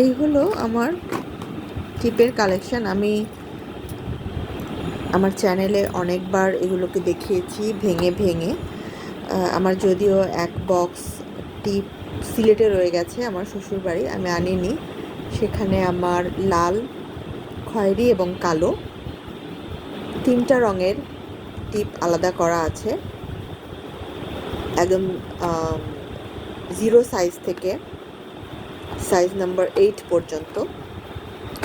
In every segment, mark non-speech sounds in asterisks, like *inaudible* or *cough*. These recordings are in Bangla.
এই হলো আমার টিপের কালেকশন আমি আমার চ্যানেলে অনেকবার এগুলোকে দেখিয়েছি ভেঙে ভেঙে। আমার যদিও এক বক্স টিপ সিলেটে রয়ে গেছে আমার শ্বশুরবাড়ি, আমি আনিনি। সেখানে আমার লাল, খয়েরি এবং কালো তিনটা রঙের টিপ আলাদা করা আছে। একদম জিরো সাইজ থেকে সাইজ নাম্বার এইট পর্যন্ত।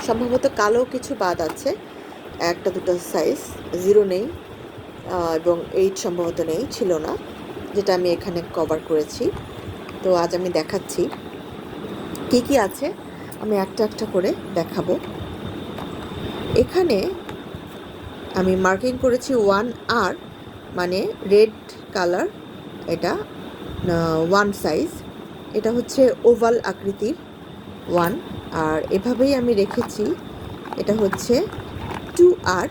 সম্ভবত কালো কিছু বাদ আছে, একটা দুটো সাইজ, জিরো নেই এবং এইট সম্ভবত নেই, ছিল না, যেটা আমি এখানে কভার করেছি। তো আজ আমি দেখাচ্ছি কি কি আছে, আমি একটা একটা করে দেখাবো। এখানে আমি মার্কিং করেছি ওয়ান আর মানে রেড কালার এটা ওয়ান সাইজ এটা হচ্ছে ওভাল আকৃতির ওয়ান আর এভাবেই আমি রেখেছি, এটা হচ্ছে টু আর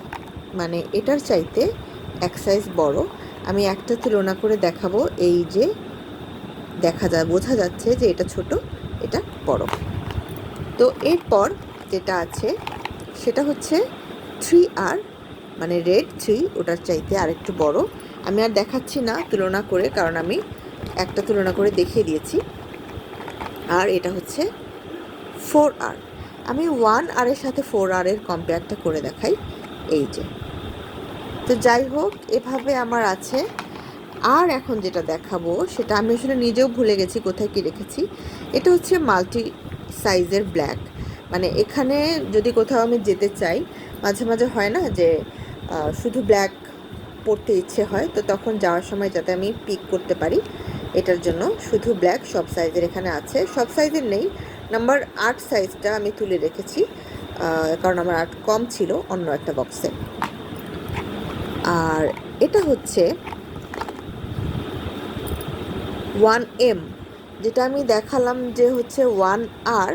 মানে এটার চাইতে এক সাইজ বড়। আমি একটা তুলনা করে দেখাবো, এই যে দেখা যায় বোঝা যাচ্ছে যে এটা ছোট, এটা বড়। তো এরপর যেটা আছে, সেটা হচ্ছে থ্রি আর মানে রেড থ্রি ওটার চাইতে আরেকটু বড়। আমি আর দেখাচ্ছি না তুলনা করে, কারণ আমি একটা তুলনা করে দেখিয়ে দিয়েছি। আর এটা হচ্ছে ফোর আর আমি ওয়ান আর এর সাথে ফোর আর এর কম্পেয়ারটা করে দেখাই। এই যে। তো যাই হোক, এভাবে আমার আছে। আর এখন যেটা দেখাবো, সেটা আমি আসলে নিজেও ভুলে গেছি কোথায় কি রেখেছি। এটা হচ্ছে মাল্টি সাইজের ব্ল্যাক মানে এখানে যদি কোথাও আমি যেতে চাই, মাঝে মাঝে হয় না যে শুধু ব্ল্যাক পরতে ইচ্ছে হয়, তো তখন যাওয়ার সময় যাতে আমি পিক করতে পারি। এটার জন্য শুধু ব্ল্যাক সব সাইজের এখানে আছে। সব সাইজের নেই। নাম্বার আট সাইজটা আমি তুলে রেখেছি কারণ আমার আট কম ছিল অন্য একটা বক্সে আর এটা হচ্ছে ওয়ান এম যেটা আমি দেখালাম যে হচ্ছে ওয়ান আর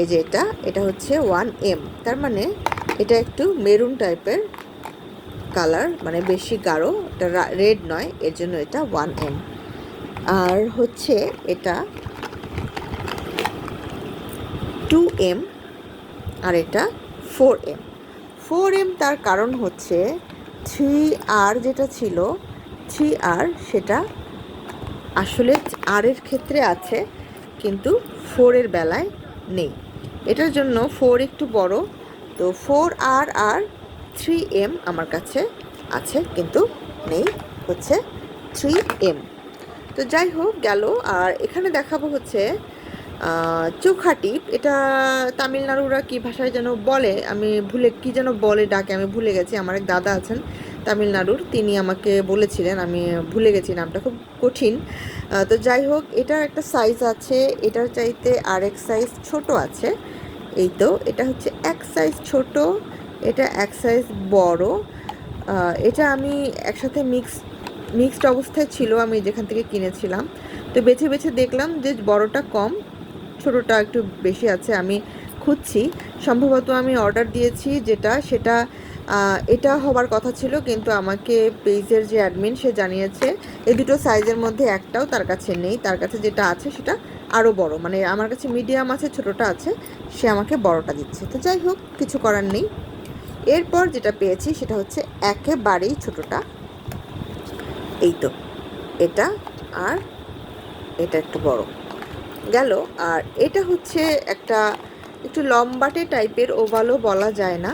এই যে এটা এটা হচ্ছে ওয়ান এম তার মানে এটা একটু মেরুন টাইপের কালার মানে বেশি গাঢ়, এটা রেড নয়, এর জন্য এটা ওয়ান এম আর হচ্ছে এটা টু এম আর এটা ফোর এম ফোর এম তার কারণ হচ্ছে থ্রি আর যেটা ছিল থ্রি আর সেটা আসলে আর এর ক্ষেত্রে আছে, কিন্তু ফোরের বেলায় নেই। এটার জন্য ফোর একটু বড়, তো ফোর আর আর থ্রি এম আমার কাছে আছে, কিন্তু নেই হচ্ছে থ্রি এম তো যাই হোক গেল। আর এখানে দেখাবো হচ্ছে আহ, চোখা টিপ। এটা তামিলনাড়ুরা কি ভাষায় যেন বলে আমি ভুলে কি যেন বলে ডাকে আমি ভুলে গেছি। আমার এক দাদা আছেন তামিলনাড়ুর তিনি আমাকে বলেছিলেন আমি ভুলে গেছি নামটা খুব কঠিন। তো যাই হোক এটার একটা সাইজ আছে এটার চাইতে আরেক সাইজ ছোট আছে। এই তো এটা হচ্ছে এক সাইজ ছোট এটা এক সাইজ বড়। এটা আমি একসাথে মিক্স মিক্সড অবস্থায় ছিল, আমি যেখান থেকে কিনেছিলাম। তো বেছে বেছে দেখলাম যে বড়টা কম, ছোটোটা একটু বেশি আছে, আমি খুঁজছি। সম্ভবত আমি অর্ডার দিয়েছি যেটা, সেটা এটা হবার কথা ছিল, কিন্তু আমাকে পেজের যে অ্যাডমিন, সে জানিয়েছে এই দুটো সাইজের মধ্যে একটাও তার কাছে নেই। তার কাছে যেটা আছে, সেটা আরও বড়। মানে আমার কাছে মিডিয়াম আছে, ছোটোটা আছে, সে আমাকে বড়টা দিচ্ছে। তো যাই হোক, কিছু করার নেই। এরপর যেটা পেয়েছি, সেটা হচ্ছে একেবারেই ছোটোটা। এই তো এটা আর এটা একটু বড়। গেল আর এটা হচ্ছে একটা একটু লম্বাটে টাইপের ওভালও বলা যায় না।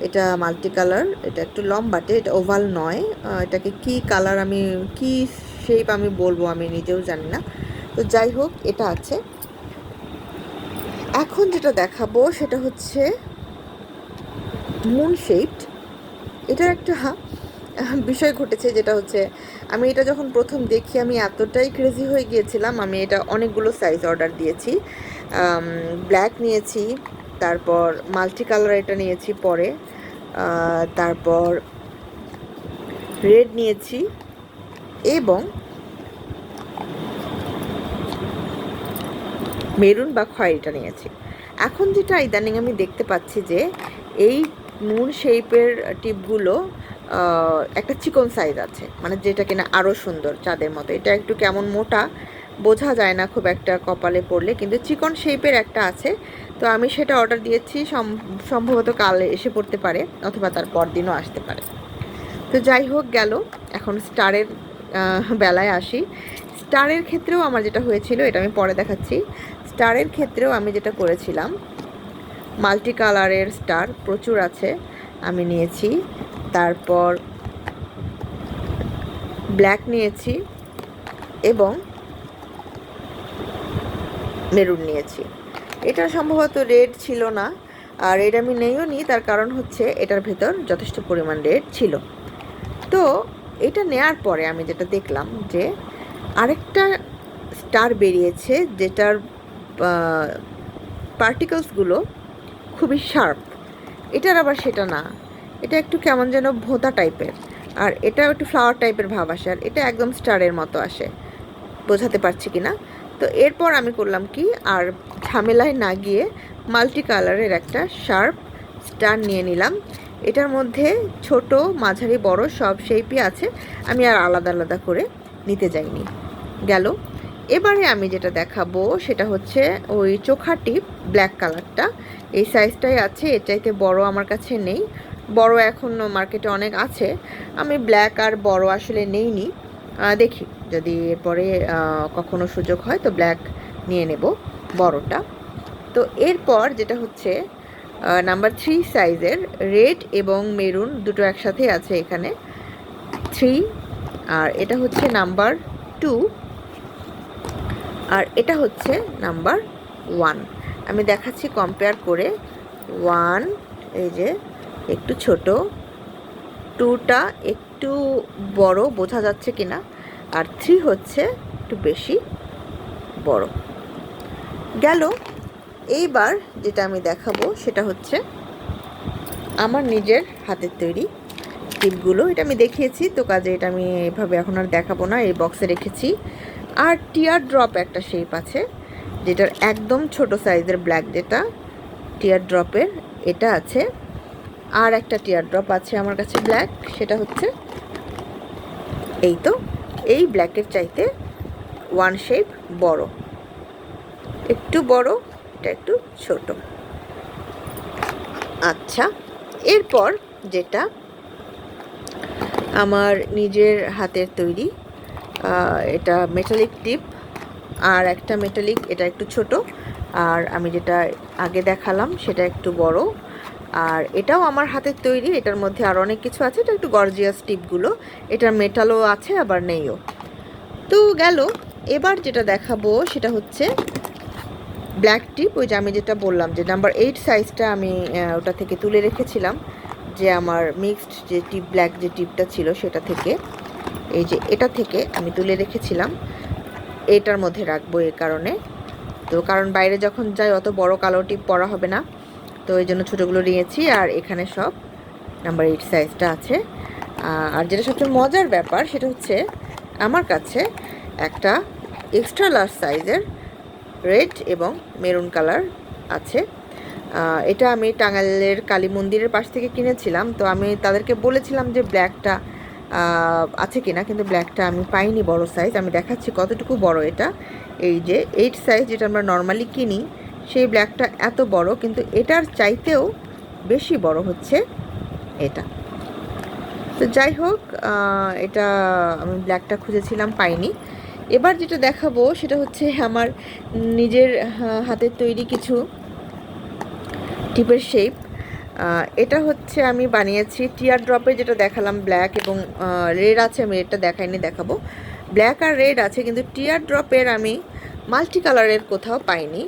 এটা মাল্টি কালার এটা একটু লম্বাটে এটা ওভাল নয়। এটাকে কি কালার আমি কি শেপ আমি বলব আমি নিজেও জানি না। তো যাই হোক এটা আছে। এখন যেটা দেখাবো সেটা হচ্ছে মুন শেপড এটার একটা আহ, বিষয় ঘটেছে যেটা হচ্ছে আমি এটা যখন প্রথম দেখি, আমি এতটাই ক্রেজি হয়ে গিয়েছিলাম। আমি এটা অনেকগুলো সাইজ অর্ডার দিয়েছি। ব্ল্যাক নিয়েছি, তারপর মাল্টি কালার এটা নিয়েছি পরে। তারপর রেড নিয়েছি এবং মেরুন বা খয়েরিটা নিয়েছি। এখন যেটা ইদানিং আমি দেখতে পাচ্ছি যে, এই মুন শেপের টিপগুলো একটা চিকন সাইজ আছে মানে যেটা কিনা আরও সুন্দর চাঁদের মতো। এটা একটু কেমন মোটা, বোঝা যায় না খুব একটা কপালে পড়লে, কিন্তু চিকন শেপের একটা আছে। তো আমি সেটা অর্ডার দিয়েছি, সম- সম্ভবত কাল এসে পড়তে পারে, অথবা তার পরদিনও আসতে পারে। তো যাই হোক গেল, এখন স্টারের বেলায় আসি। স্টারের ক্ষেত্রেও আমার যেটা হয়েছিল, এটা আমি পরে দেখাচ্ছি। স্টারের ক্ষেত্রেও আমি যেটা করেছিলাম মাল্টি কালারের স্টার প্রচুর আছে, আমি নিয়েছি। তারপর ব্ল্যাক নিয়েছি এবং মেরুন নিয়েছি। এটা সম্ভবত রেড ছিল না, আর রেড আমি নেইও নি, তার কারণ হচ্ছে এটার ভেতর যথেষ্ট পরিমাণ রেড ছিল। তো এটা নেয়ার পরে আমি যেটা দেখলাম যে আরেকটা স্টার বেরিয়েছে যেটার পার্টিকলসগুলো খুবই শার্প এটার আবার সেটা না। এটা একটু কেমন যেন ভোঁতা টাইপের। আর এটা একটু ফ্লাওয়ার টাইপের ভাব আসে, আর এটা একদম স্টারের মতো আসে। বোঝাতে পারছি কি না? তো এরপর আমি করলাম কি, আর ঝামেলায় না গিয়ে মাল্টি কালারের একটা শার্প স্টার নিয়ে নিলাম। এটার মধ্যে ছোট, মাঝারি, বড় সব শেপই আছে। আমি আর আলাদা আলাদা করে নিতে যাইনি। গেল। এবারে আমি যেটা দেখাবো সেটা হচ্ছে ওই চোখা টিপ ব্ল্যাক কালারটা এই সাইজটাই আছে, এর চাইতে বড় আমার কাছে নেই। বড় এখন মার্কেটে অনেক আছে। আমি ব্ল্যাক আর বড় আসলে নেইনি। দেখি, যদি এরপরে কখনো সুযোগ হয় তো ব্ল্যাক নিয়ে নেব বড়টা। তো এরপর যেটা হচ্ছে নাম্বার থ্রি সাইজের রেড এবং মেরুন দুটো একসাথে আছে এখানে। থ্রি আর এটা হচ্ছে নাম্বার টু আর এটা হচ্ছে নাম্বার ওয়ান আমি দেখাচ্ছি কম্পেয়ার করে। ওয়ান এই যে একটু ছোট। টুটা একটু বড়, বোঝা যাচ্ছে কিনা? আর থ্রি হচ্ছে একটু বেশি, বড়। গেল। এইবার যেটা আমি দেখাবো সেটা হচ্ছে আমার নিজের হাতের তৈরি টিপগুলো। এটা আমি দেখিয়েছি, তো কাজে এটা আমি এভাবে এখন আর দেখাবো না, এই বক্সে রেখেছি। আর টিয়ার ড্রপ একটা শেপ আছে, যেটার একদম ছোট সাইজের ব্ল্যাক যেটা টিয়ার ড্রপের এটা আছে আর একটা টিয়ার ড্রপ আছে আমার কাছে ব্ল্যাক সেটা হচ্ছে এই তো, এই ব্ল্যাকের চাইতে ওয়ান শেপ বড়। একটু বড়, এটা একটু ছোট। আচ্ছা এরপর যেটা আমার নিজের হাতের তৈরি এটা মেটালিক টিপ আর একটা মেটালিক এটা একটু ছোট। আর আমি যেটা আগে দেখালাম, সেটা একটু বড়। আর এটাও আমার হাতের তৈরি, এটার মধ্যে আর অনেক কিছু আছে, এটা একটু গর্জিয়াস টিপগুলো এটার মেটালও আছে, আবার নেইও তো গেল, এবার যেটা দেখাবো সেটা হচ্ছে ব্ল্যাক টিপ ওই যে আমি যেটা বললাম যে নাম্বার এইট সাইজটা আমি ওটা থেকে তুলে রেখেছিলাম, যে আমার মিক্সড যে টিপ ব্ল্যাক যে টিপটা ছিল সেটা থেকে। এই যে এটা থেকে আমি তুলে রেখেছিলাম, এটার মধ্যে রাখব এ কারণে। তো কারণ বাইরে যখন যাই অত বড় কালো টিপ পরা হবে না। তো এই জন্য ছোটোগুলো নিয়েছি আর এখানে সব নাম্বার এইট সাইজটা আছে। আর যেটা সবচেয়ে মজার ব্যাপার সেটা হচ্ছে আমার কাছে একটা এক্সট্রা লার্জ সাইজের রেড এবং মেরুন কালার আছে। এটা আমি টাঙ্গাইলের কালী মন্দিরের পাশ থেকে কিনেছিলাম, তো আমি তাদেরকে বলেছিলাম যে ব্ল্যাকটা আছে কিনা, কিন্তু ব্ল্যাকটা আমি পাইনি বড় সাইজ আমি দেখাচ্ছি কতটুকু বড় এটা। এই যে এইট সাইজ যেটা আমরা নর্মালি কিনি সেই ব্ল্যাকটা এত বড়, কিন্তু এটার চাইতেও বেশি বড় হচ্ছে এটা। তো যাই হোক এটা আমি ব্ল্যাকটা খুঁজেছিলাম, পাইনি। এবার যেটা দেখাবো, সেটা হচ্ছে আমার নিজের হাতের তৈরি কিছু টিপের শেপ এটা হচ্ছে আমি বানিয়েছি টিয়ার ড্রপে যেটা দেখালাম ব্ল্যাক এবং রেড আছে, আমি রেডটা দেখাইনি, দেখাবো। ব্ল্যাক আর রেড আছে, কিন্তু টিয়ার ড্রপের আমি মাল্টি কালারের কোথাও পাইনি।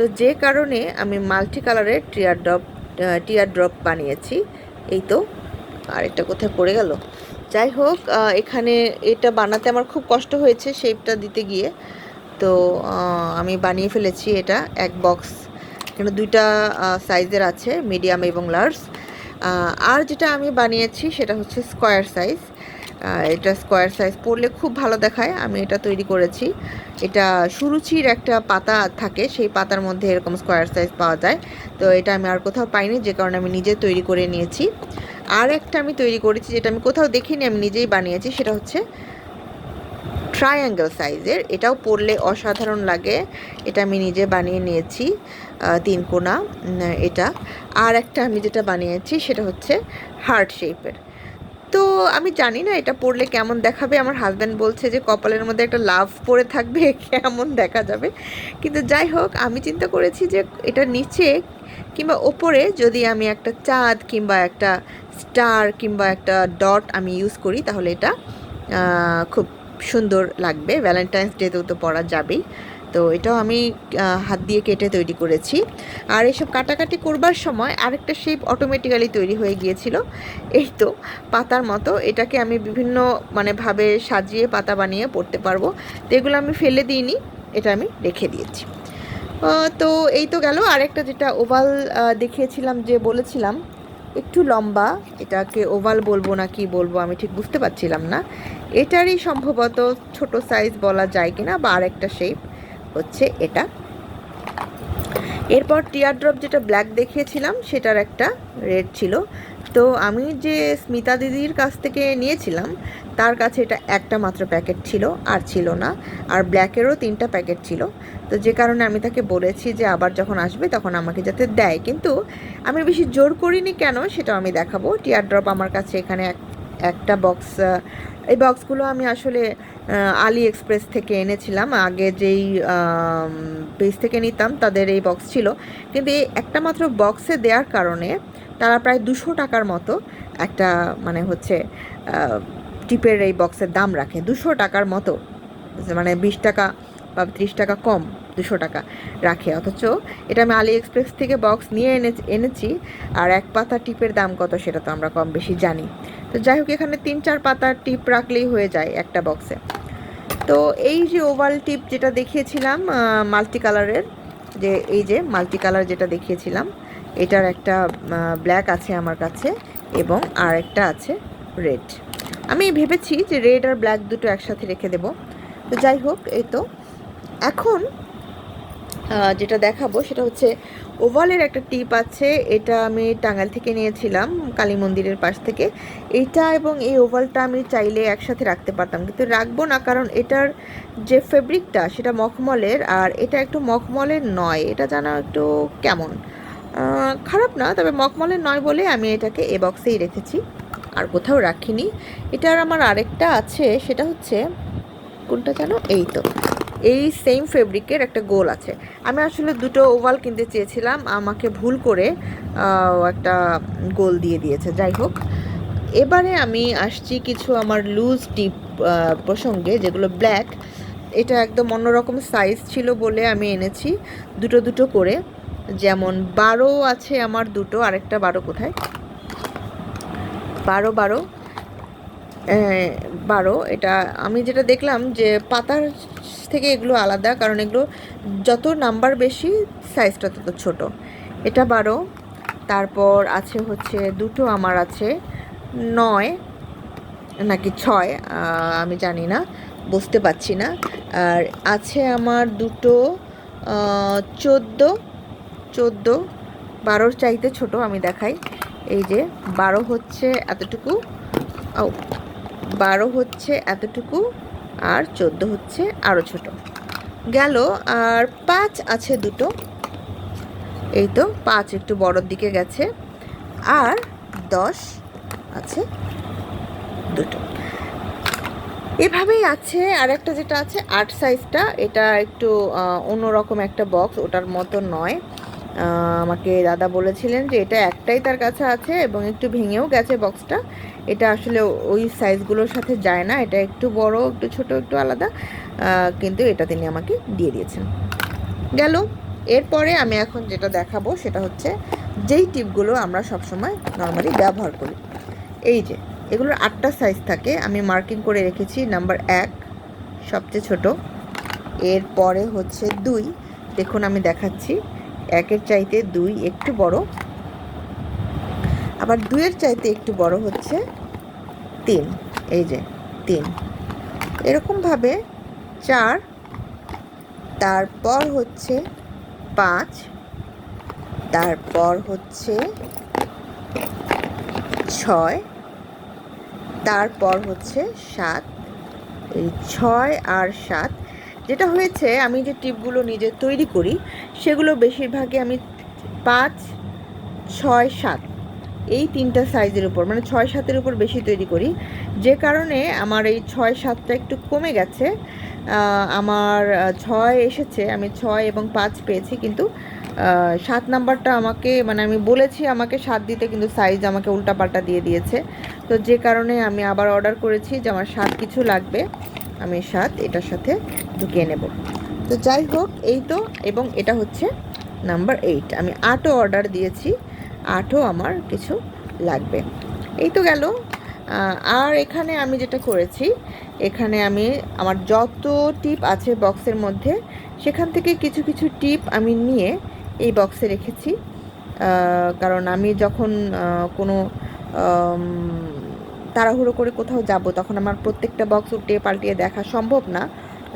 তো যে কারণে আমি মাল্টি কালারের টিয়ার ড্রপ টিয়ার ড্রপ বানিয়েছি। এই তো আর এটা কোথায় পড়ে গেল? যাই হোক এখানে এটা বানাতে আমার খুব কষ্ট হয়েছে শেপটা দিতে গিয়ে। তো আমি বানিয়ে ফেলেছি এটা এক বক্স এখানে দুইটা সাইজের আছে মিডিয়াম এবং লার্জ আর যেটা আমি বানিয়েছি সেটা হচ্ছে স্কোয়ার সাইজ এটা স্কোয়ার সাইজ পরলে খুব ভালো দেখায়। আমি এটা তৈরি করেছি। এটা সুরুচির একটা পাতা থাকে, সেই পাতার মধ্যে এরকম স্কোয়ার সাইজ পাওয়া যায়। তো এটা আমি আর কোথাও পাইনি, যে কারণে আমি নিজে তৈরি করে নিয়েছি। আর একটা আমি তৈরি করেছি, যেটা আমি কোথাও দেখিনি, আমি নিজেই বানিয়েছি, সেটা হচ্ছে ট্রায়াঙ্গেল সাইজের এটাও পরলে অসাধারণ লাগে। এটা আমি নিজে বানিয়ে নিয়েছি তিন কোনা এটা। আর একটা আমি যেটা বানিয়েছি, সেটা হচ্ছে হার্ট শেপের তো আমি জানি না এটা পরলে কেমন দেখাবে। আমার হাজব্যান্ড বলছে যে কপালের মধ্যে একটা লাভ পরে থাকবে, *laughs* কেমন দেখা যাবে। কিন্তু যাই হোক, আমি চিন্তা করেছি যে এটা নিচে কিংবা ওপরে যদি আমি একটা চাঁদ কিংবা একটা স্টার কিংবা একটা ডট আমি ইউজ করি, তাহলে এটা খুব সুন্দর লাগবে। ভ্যালেন্টাইন্স ডেতেও তো পরা যাবেই। তো এটাও আমি হাত দিয়ে কেটে তৈরি করেছি। আর এসব কাটাকাটি করবার সময় আরেকটা শেপ অটোমেটিক্যালি তৈরি হয়ে গিয়েছিল। এই তো, পাতার মতো। এটাকে আমি বিভিন্ন মানে ভাবে সাজিয়ে পাতা বানিয়ে পড়তে পারব। তো এগুলো আমি ফেলে দিইনি, এটা আমি রেখে দিয়েছি। তো এই তো গেল। আরেকটা যেটা ওভাল দেখিয়েছিলাম যে বলেছিলাম, একটু লম্বা, এটাকে ওভাল বলব না কি বলব আমি ঠিক বুঝতে পারছিলাম না। এটারই সম্ভবত ছোট সাইজ বলা যায় কিনা বা আরেকটা শেপ হচ্ছে এটা। এরপর টিয়ার ড্রপ যেটা ব্ল্যাক দেখিয়েছিলাম, সেটার একটা রেড ছিল। তো আমি যে স্মিতা দিদির কাছ থেকে নিয়েছিলাম, তার কাছে এটা একটা মাত্র প্যাকেট ছিল, আর ছিল না। আর ব্ল্যাকেরও তিনটা প্যাকেট ছিল। তো যে কারণে আমি তাকে বলেছি যে আবার যখন আসবে তখন আমাকে যাতে দেয়। কিন্তু আমি বেশি জোর করিনি কেন সেটাও আমি দেখাবো। টিয়ার ড্রপ আমার কাছে এখানে এক, একটা বক্স এই বক্সগুলো আমি আসলে আলি এক্সপ্রেস থেকে এনেছিলাম। আগে যেই পেজ থেকে নিতাম, তাদের এই বক্স ছিল। কিন্তু এই একটা মাত্র বক্সে দেওয়ার কারণে তারা প্রায় দুশো টাকার মতো একটা মানে হচ্ছে টিপের এই বক্সের দাম রাখে। দুশো টাকার মতো মানে বিশ টাকা বা ত্রিশ টাকা কম দুশো টাকা রাখে। অথচ এটা আমি আলি এক্সপ্রেস থেকে বক্স নিয়ে এনে, এনেছি। আর এক পাতা টিপের দাম কত সেটা তো আমরা কম বেশি জানি। তো যাই হোক, এখানে তিন চার পাতার টিপ রাখলেই হয়ে যায় একটা বক্সে তো এই যে ওভাল টিপ যেটা দেখিয়েছিলাম মাল্টি কালারের যে এই যে মাল্টি কালার যেটা দেখিয়েছিলাম, এটার একটা ব্ল্যাক আছে আমার কাছে এবং আর একটা আছে রেড আমি ভেবেছি যে রেড আর ব্ল্যাক দুটো একসাথে রেখে দেব। তো যাই হোক, এই তো। এখন যেটা দেখাবো সেটা হচ্ছে ওভালের একটা টিপ আছে, এটা আমি টাঙ্গাইল থেকে নিয়েছিলাম, কালী মন্দিরের পাশ থেকে। এটা এবং এই ওভালটা আমি চাইলে একসাথে রাখতে পারতাম, কিন্তু রাখব না কারণ এটার যে ফেব্রিকটা সেটা মখমলের, আর এটা একটু মখমলের নয়। এটা জানা একটু কেমন? খারাপ না, তবে মখমলের নয় বলে আমি এটাকে এ বক্সেই রেখেছি, আর কোথাও রাখিনি। এটার আমার আরেকটা আছে, সেটা হচ্ছে, কোনটা যেন এই তো। এই সেম ফেব্রিকের একটা গোল আছে। আমি আসলে দুটো ওভাল কিনতে চেয়েছিলাম, আমাকে ভুল করে একটা গোল দিয়ে দিয়েছে। যাই হোক, এবারে আমি আসছি কিছু আমার লুজ টিপ প্রসঙ্গে, যেগুলো ব্ল্যাক এটা একদম অন্যরকম সাইজ ছিল বলে আমি এনেছি, দুটো দুটো করে। যেমন বারো আছে আমার দুটো, আরেকটা বারো কোথায়? বারো বারো। বারো। এটা আমি যেটা দেখলাম যে পাতার থেকে এগুলো আলাদা, কারণ এগুলো যত নাম্বার বেশি সাইজটা তত ছোট। এটা বারো, তারপর আছে হচ্ছে দুটো আমার আছে, নয়, নাকি ছয় আমি জানি না, বুঝতে পারছি না। আর আছে আমার দুটো চোদ্দ চোদ্দ, বারোর চাইতে ছোট আমি দেখাই। এই যে বারো হচ্ছে এতটুকু, ও, বারো হচ্ছে এতটুকু আর চোদ্দ হচ্ছে আরও ছোট। গেল আর পাঁচ আছে দুটো। এই তো পাঁচ একটু বড়োর দিকে গেছে। আর দশ আছে দুটো। এভাবেই আছে আর একটা যেটা আছে আট সাইজটা, এটা একটু অন্যরকম একটা বক্স ওটার মতো নয়। আমাকে দাদা বলেছিলেন যে এটা একটাই তার কাছে আছে এবং একটু ভেঙেও গেছে বক্সটা এটা আসলে ওই সাইজগুলোর সাথে যায় না, এটা একটু বড়, একটু ছোট, একটু আলাদা। কিন্তু এটা তিনি আমাকে দিয়ে দিয়েছেন। গেল। এরপরে আমি এখন যেটা দেখাবো সেটা হচ্ছে যেই টিপগুলো আমরা সবসময় নর্মালি ব্যবহার করি। এই যে, এগুলোর আটটা সাইজ থাকে, আমি মার্কিং করে রেখেছি নাম্বার এক, সবচেয়ে ছোট। এরপরে হচ্ছে দুই, দেখুন আমি দেখাচ্ছি। একের চাইতে দুই একটু বড়। আবার দুইয়ের চাইতে একটু বড় হচ্ছে তিন। এই যে তিন। এরকমভাবে চার, তারপর হচ্ছে পাঁচ, তারপর হচ্ছে ছয়, তারপর হচ্ছে সাত। এই ছয় আর সাত যেটা হয়েছে, আমি যে টিপগুলো নিজে তৈরি করি, সেগুলো বেশিরভাগই আমি পাঁচ, ছয়, সাত, এই তিনটা সাইজের উপর মানে ছয়, সাতের উপর বেশি তৈরি করি। যে কারণে আমার এই ছয়, সাতটা একটু কমে গেছে। আমার ছয় এসেছে, আমি ছয় এবং পাঁচ পেয়েছি, কিন্তু সাত নাম্বারটা আমাকে মানে আমি বলেছি আমাকে সাত দিতে, কিন্তু সাইজ আমাকে উল্টাপাল্টা দিয়ে দিয়েছে। তো যে কারণে আমি আবার অর্ডার করেছি যে আমার সাত কিছু লাগবে। আমি সাত এটার সাথে ঢুকিয়ে নেব। তো যাই হোক, এই তো, এবং এটা হচ্ছে নাম্বার এইট আমি আটও অর্ডার দিয়েছি, আটও আমার কিছু লাগবে। এই তো গেল। আর এখানে আমি যেটা করেছি, এখানে আমি আমার যত টিপ আছে বক্সের মধ্যে, সেখান থেকে কিছু কিছু টিপ আমি নিয়ে এই বক্সে রেখেছি। কারণ আমি যখন কোনো তাড়াহুড়ো করে কোথাও যাব, তখন আমার প্রত্যেকটা বক্স উল্টিয়ে পাল্টিয়ে দেখা সম্ভব না।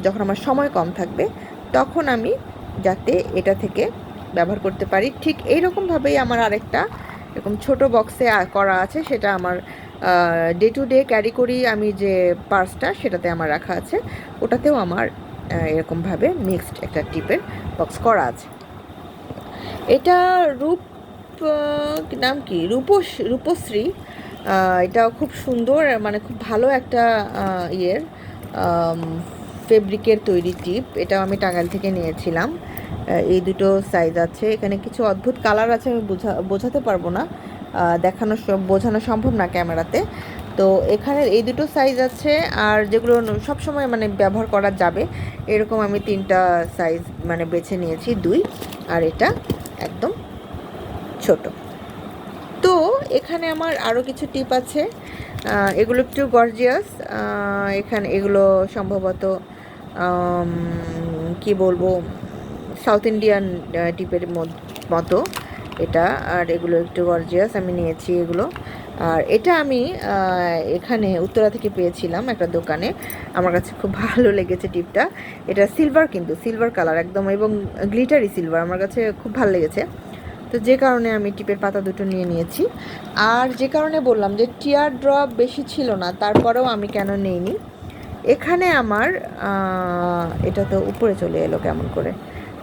যখন আমার সময় কম থাকবে, তখন আমি যাতে এটা থেকে ব্যবহার করতে পারি। ঠিক এইরকমভাবেই আমার আরেকটা এরকম ছোট বক্সে করা আছে, সেটা আমার ডে টু ডে ক্যারি করি আমি যে পার্সটা সেটাতে আমার রাখা আছে। ওটাতেও আমার এরকমভাবে মিক্সড একটা টিপের বক্স করা আছে। এটা রূপ নাম কি? রূপস, রূপশ্রী এটাও খুব সুন্দর মানে খুব ভালো একটা ইয়ের ফেব্রিকের তৈরি টিপ এটাও আমি টাঙ্গাইল থেকে নিয়েছিলাম। এই দুটো সাইজ আছে। এখানে কিছু অদ্ভুত কালার আছে, আমি বোঝা, বোঝাতে পারব না। দেখানো বোঝানো সম্ভব না ক্যামেরাতে তো এখানে এই দুটো সাইজ আছে, আর যেগুলো সব সময় মানে ব্যবহার করা যাবে, এরকম আমি তিনটা সাইজ মানে বেছে নিয়েছি, দুই। আর এটা একদম ছোট। এখানে আমার আরও কিছু টিপ আছে। এগুলো একটু গর্জিয়াস এখানে এগুলো সম্ভবত কি বলব সাউথ ইন্ডিয়ান টিপের মতো এটা। আর এগুলো একটু গর্জিয়াস আমি নিয়েছি এগুলো। আর এটা আমি এখানে উত্তরা থেকে পেয়েছিলাম একটা দোকানে। আমার কাছে খুব ভালো লেগেছে টিপটা। এটা সিলভার কিন্তু সিলভার কালার একদম, এবং গ্লিটারি সিলভার আমার কাছে খুব ভালো লেগেছে। তো যে কারণে আমি টিপের পাতা দুটো নিয়ে নিয়েছি। আর যে কারণে বললাম যে টিয়ার ড্রপ বেশি ছিল না, তারপরেও আমি কেন নেইনি? এখানে আমার এটা তো উপরে চলে এলো কেমন করে?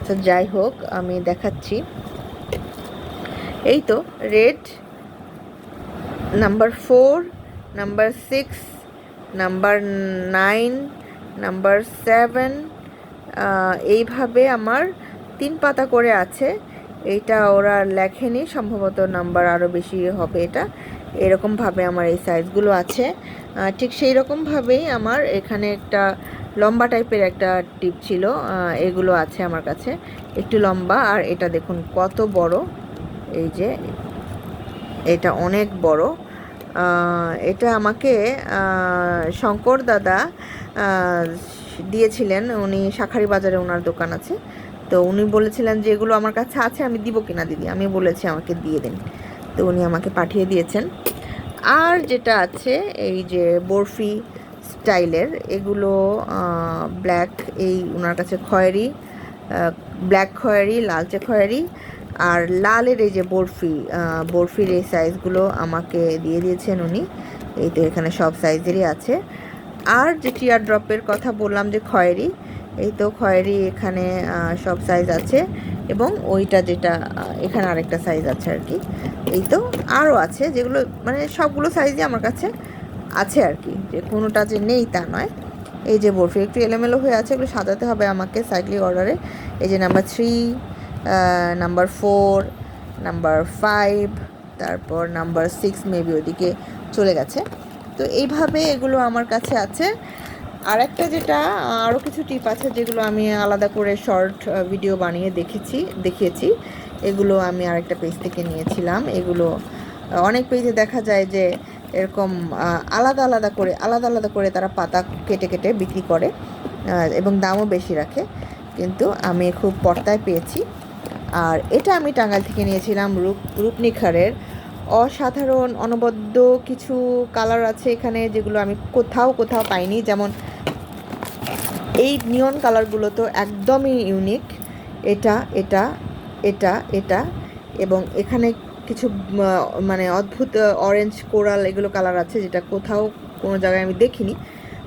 তো যাই হোক, আমি দেখাচ্ছি। এই তো red number four number six number nine number seven এইভাবে আমার তিন পাতা করে আছে। এইটা ওরা লেখেনি, সম্ভবত নাম্বার আরও বেশি হবে এটা। এরকমভাবে আমার এই সাইজগুলো আছে। ঠিক সেই রকমভাবেই আমার এখানে একটা লম্বা টাইপের একটা টিপ ছিল। এগুলো আছে আমার কাছে। একটু লম্বা, আর এটা দেখুন কত বড়। এই যে, এটা অনেক বড়। এটা আমাকে শঙ্কর দাদা দিয়েছিলেন। উনি শাখারি বাজারে ওনার দোকান আছে। তো উনি বলেছিলেন যে এগুলো আমার কাছে আছে, আমি দিব কিনা দিদি? আমি বলেছি আমাকে দিয়ে দিন। তো উনি আমাকে পাঠিয়ে দিয়েছেন। আর যেটা আছে, এই যে বরফি স্টাইলের, এগুলো ব্ল্যাক, এই ওনার কাছে খয়েরি ব্ল্যাক খয়েরি, লালচে খয়েরি, আর লালের এই যে বরফি বরফির এই সাইজগুলো আমাকে দিয়ে দিয়েছেন উনি। এই তো এখানে সব সাইজেরই আছে। আর যে টিয়ার ড্রপের কথা বললাম যে খয়েরি এই তো খয়েরি এখানে সব সাইজ আছে এবং ওইটা যেটা এখানে আরেকটা সাইজ আছে আর কি। এই তো আরও আছে যেগুলো মানে সবগুলো সাইজই আমার কাছে আছে আর কি, যে কোনোটা যে নেই তা নয়। এই যে বরফি, একটু এলোমেলো হয়ে আছে, এগুলো সাজাতে হবে আমাকে সাইক্লিং অর্ডারে এই যে number three number four number five তারপর নাম্বার সিক্স মেবি ওদিকে চলে গেছে। তো এইভাবে এগুলো আমার কাছে আছে। আর একটা যেটা আরও কিছু টিপ আছে যেগুলো আমি আলাদা করে শর্ট ভিডিও বানিয়ে দেখেছি, দেখিয়েছি। এগুলো আমি আরেকটা পেজ থেকে নিয়েছিলাম। এগুলো অনেক পেজে দেখা যায় যে এরকম আলাদা আলাদা করে, আলাদা আলাদা করে তারা পাতা কেটে কেটে বিক্রি করে এবং দামও বেশি রাখে। কিন্তু আমি খুব পর্তায় পেয়েছি। আর এটা আমি টাঙ্গাইল থেকে নিয়েছিলাম রূপ, রূপনিখারের অসাধারণ, অনবদ্য কিছু কালার আছে এখানে যেগুলো আমি কোথাও কোথাও পাইনি। যেমন এই নিয়ন কালারগুলো তো একদমই ইউনিক এটা এটা এটা এটা এবং এখানে কিছু মানে অদ্ভুত অরেঞ্জ কোরাল এগুলো কালার আছে যেটা কোথাও কোনো জায়গায় আমি দেখিনি।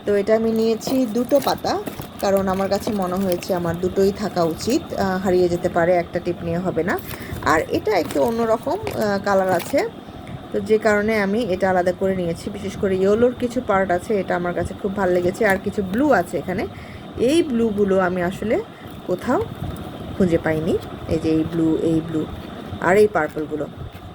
তো এটা আমি নিয়েছি দুটো পাতা, কারণ আমার কাছে মনে হয়েছে আমার দুটোই থাকা উচিত। হারিয়ে যেতে পারে, একটা টিপ নিয়ে হবে না। আর এটা একটু অন্যরকম কালার আছে। তো যে কারণে আমি এটা আলাদা করে নিয়েছি। বিশেষ করে ইয়েলোর কিছু পার্ট আছে, এটা আমার কাছে খুব ভালো লেগেছে। আর কিছু ব্লু আছে এখানে। এই ব্লুগুলো আমি আসলে কোথাও খুঁজে পাইনি। এই যে এই ব্লু এই ব্লু আর এই পার্পলগুলো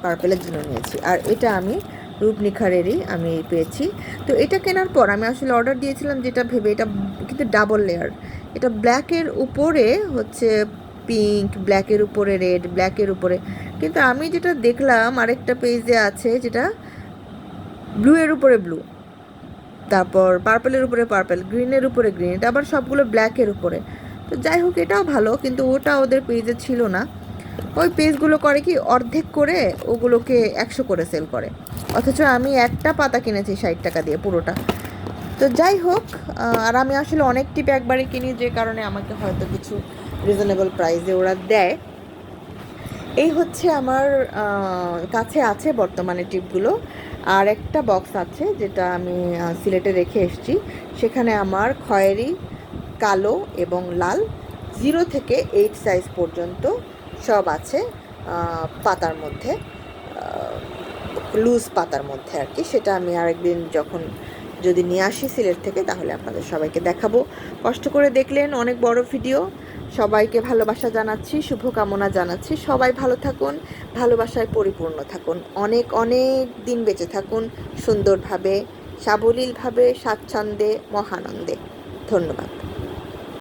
পার্পেলের জন্য নিয়েছি। আর এটা আমি রূপনিখারেরই আমি পেয়েছি। তো এটা কেনার পর আমি আসলে অর্ডার দিয়েছিলাম যেটা ভেবে এটা কিন্তু ডাবল লেয়ার এটা ব্ল্যাকের উপরে হচ্ছে পিঙ্ক ব্ল্যাকের উপরে রেড ব্ল্যাকের উপরে। কিন্তু আমি যেটা দেখলাম, আরেকটা পেজে আছে যেটা ব্লু এর উপরে ব্লু তারপর পার্পেলের উপরে পার্পেল গ্রিনের উপরে গ্রিন এটা আবার সবগুলো ব্ল্যাকের উপরে। তো যাই হোক, এটাও ভালো, কিন্তু ওটা ওদের পেজে ছিল না। ওই পেজগুলো করে কি, অর্ধেক করে ওগুলোকে একশো করে সেল করে। অথচ আমি একটা পাতা কিনেছি ষাট টাকা দিয়ে পুরোটা। তো যাই হোক আর আমি আসলে অনেক টিপ একবারে কিনি, যে কারণে আমাকে হয়তো কিছু রিজনেবল প্রাইসে ওরা দেয়। এই হচ্ছে আমার কাছে আছে বর্তমানে টিপগুলো। আর একটা বক্স আছে যেটা আমি সিলেটে রেখে এসেছি। সেখানে আমার খয়েরি, কালো এবং লাল জিরো থেকে এইট সাইজ পর্যন্ত সব আছে পাতার মধ্যে লুজ পাতার মধ্যে আর কি। সেটা আমি আরেকদিন যখন যদি নিয়ে আসি সিলেট থেকে, তাহলে আপনাদের সবাইকে দেখাবো। কষ্ট করে দেখলেন অনেক বড় ভিডিও সবাইকে ভালোবাসা জানাচ্ছি, শুভকামনা জানাচ্ছি। সবাই ভালো থাকুন, ভালোবাসায় পরিপূর্ণ থাকুন। অনেক অনেক দিন বেঁচে থাকুন সুন্দরভাবে, সাবলীলভাবে, স্বাচ্ছন্দ্যে, মহানন্দে। ধন্যবাদ।